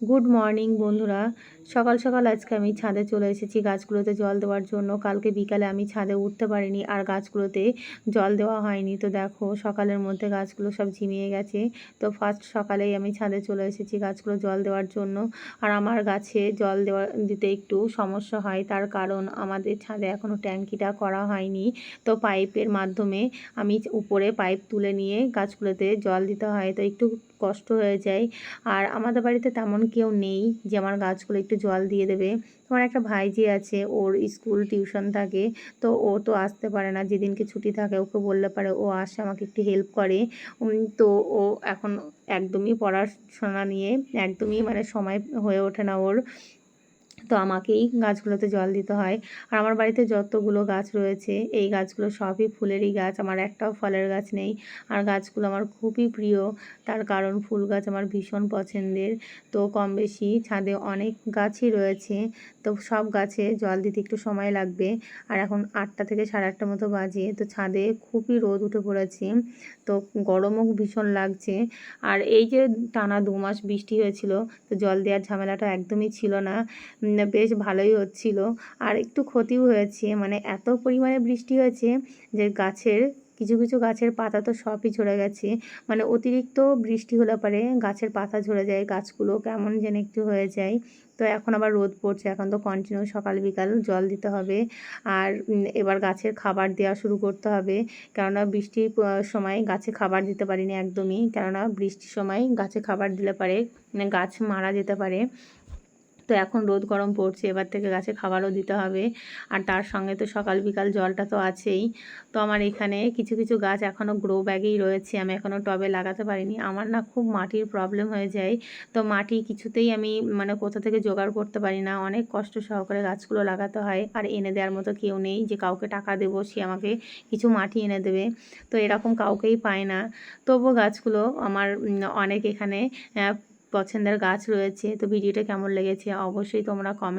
Good morning বন্ধুরা। সকাল সকাল আজকে আমি ছাদে চলে এসেছি। গাছগুলোতে জল দেওয়ার জন্য। কালকে বিকালে আমি ছাদে উঠতে পারিনি আর গাছগুলোতে জল দেওয়া হয়নি। তো দেখো, সকালের মধ্যে গাছগুলো সব ঝিমিয়ে গেছে। তো ফার্স্ট সকালেই আমি ছাদে চলে এসেছি গাছগুলো জল দেওয়ার জন্য। আর আমার গাছে জল দেওয়া দিতে একটু সমস্যা হয়। তার কারণ আমাদের ছাদে এখনও ট্যাঙ্কিটা করা হয়নি। তো পাইপের মাধ্যমে আমি উপরে পাইপ তুলে নিয়ে গাছগুলোতে জল দিতে হয়। তো একটু কষ্ট হয়ে যায়। আর আমাদের বাড়িতে তেমন কেউ নেই যে আমার গাছগুলো একটু জল দিয়ে দেবে। তোমার একটা ভাইজি আছে, ওর স্কুল টিউশন থাকে, তো ও তো আসতে পারে না। যেদিনকে ছুটি থাকে, ওকে বললে পারে ও আসে, আমাকে একটু হেল্প করে। তো ও এখন একদমই পড়াশোনা নিয়ে একদমই মানে সময় হয়ে ওঠে না ওর। তো আমাকেই গাছগুলোতে জল দিতে হয়। আর আমার বাড়িতে যতগুলো গাছ রয়েছে, এই গাছগুলো সবই ফুলেরই গাছ। আমার একটাও ফলের গাছ নেই। আর গাছগুলো আমার খুবই প্রিয়। তার কারণ ফুল গাছ আমার ভীষণ পছন্দের। তো কম বেশি ছাদে অনেক গাছই রয়েছে। তো সব গাছে জল দিতে একটু সময় লাগবে। আর এখন আটটা থেকে সাড়ে আটটা মতো বাজে। তো ছাদে খুবই রোদ উঠে পড়েছে। তো গরমও ভীষণ লাগছে। আর এই যে টানা দু মাস বৃষ্টি হয়েছিল, তো জল দেওয়ার ঝামেলাটা একদমই ছিল না। বেশ ভালোই হচ্ছিল। আর একটু ক্ষতিও হয়েছে। মানে এত পরিমাণে বৃষ্টি হয়েছে যে গাছের, কিছু কিছু গাছের পাতা তো সবই ঝরে গেছে। মানে অতিরিক্ত বৃষ্টি হলে পরে গাছের পাতা ঝরে যায়, গাছগুলো কেমন যেন একটু হয়ে যায়। তো এখন আবার রোদ পড়ছে। এখন তো কন্টিনিউ সকাল বিকাল জল দিতে হবে। আর এবার গাছের খাবার দেওয়া শুরু করতে হবে। কেননা বৃষ্টির সময় গাছে খাবার দিতে পারিনি একদমই। কেননা বৃষ্টির সময় গাছে খাবার দিলে পারে মানে গাছ মারা যেতে পারে। তো এখন রোদ গরম পড়ছে, এবার থেকে গাছে খাবারও দিতে হবে। আর তার সঙ্গে তো সকাল বিকাল জলটা তো আছেই। তো আমার এখানে কিছু কিছু গাছ এখনও গ্রো ব্যাগেই রয়েছে, আমি এখনও টবে লাগাতে পারিনি। আমার না খুব মাটির প্রবলেম হয়ে যায়। তো মাটি কিছুতেই আমি মানে কোথা থেকে জোগাড় করতে পারি না। অনেক কষ্ট সহকারে গাছগুলো লাগাতে হয়। আর এনে দেওয়ার মতো কেউ নেই যে কাউকে টাকা দেবো, সে আমাকে কিছু মাটি এনে দেবে। তো এরকম কাউকেই পায় না। তবুও গাছগুলো আমার অনেক এখানে পছন্দের গাছ রয়েছে তো ভিডিওটা কেমন লেগেছে অবশ্যই তোমরা কমেন্ট